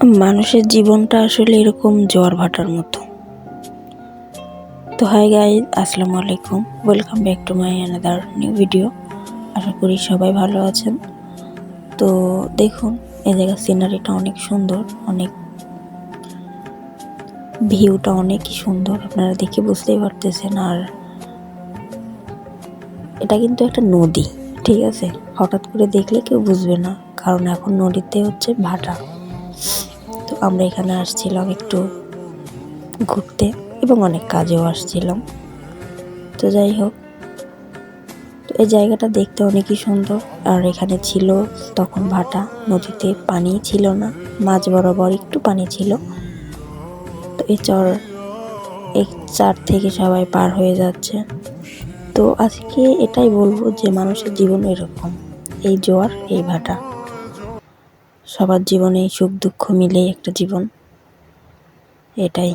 মানুষের জীবনটা আসলে এরকম জোয়ার ভাটার মতো। তো হাই গাই আসসালামু আলাইকুম। Welcome back to my another new video আশা করি সবাই ভালো আছেন। তো দেখুন, এই জায়গার সিনারিটা অনেক সুন্দর, অনেক ভিউটা অনেকই সুন্দর। আপনারা দেখে বুঝতেই পারতেছেন। আর এটা কিন্তু একটা নদী, ঠিক আছে? হঠাৎ করে দেখলে কেউ বুঝবে না, কারণ এখন নদীতে হচ্ছে ভাটা। তো আমরা এখানে আসছিলাম একটু ঘুরতে এবং অনেক কাজেও আসছিলাম। তো যাই হোক, তো এই জায়গাটা দেখতে অনেকই সুন্দর। আর এখানে ছিল তখন ভাটা, নদীতে পানি ছিল না, মাঝ বরাবর একটু পানি ছিল। তো এই চর, এই চার থেকে সবাই পার হয়ে যাচ্ছে। তো আজকে এটাই বলব যে মানুষের জীবন এরকম, এই জোয়ার, এই ভাটা। সবার জীবনেই সুখ দুঃখ মিলেই একটা জীবন। এটাই।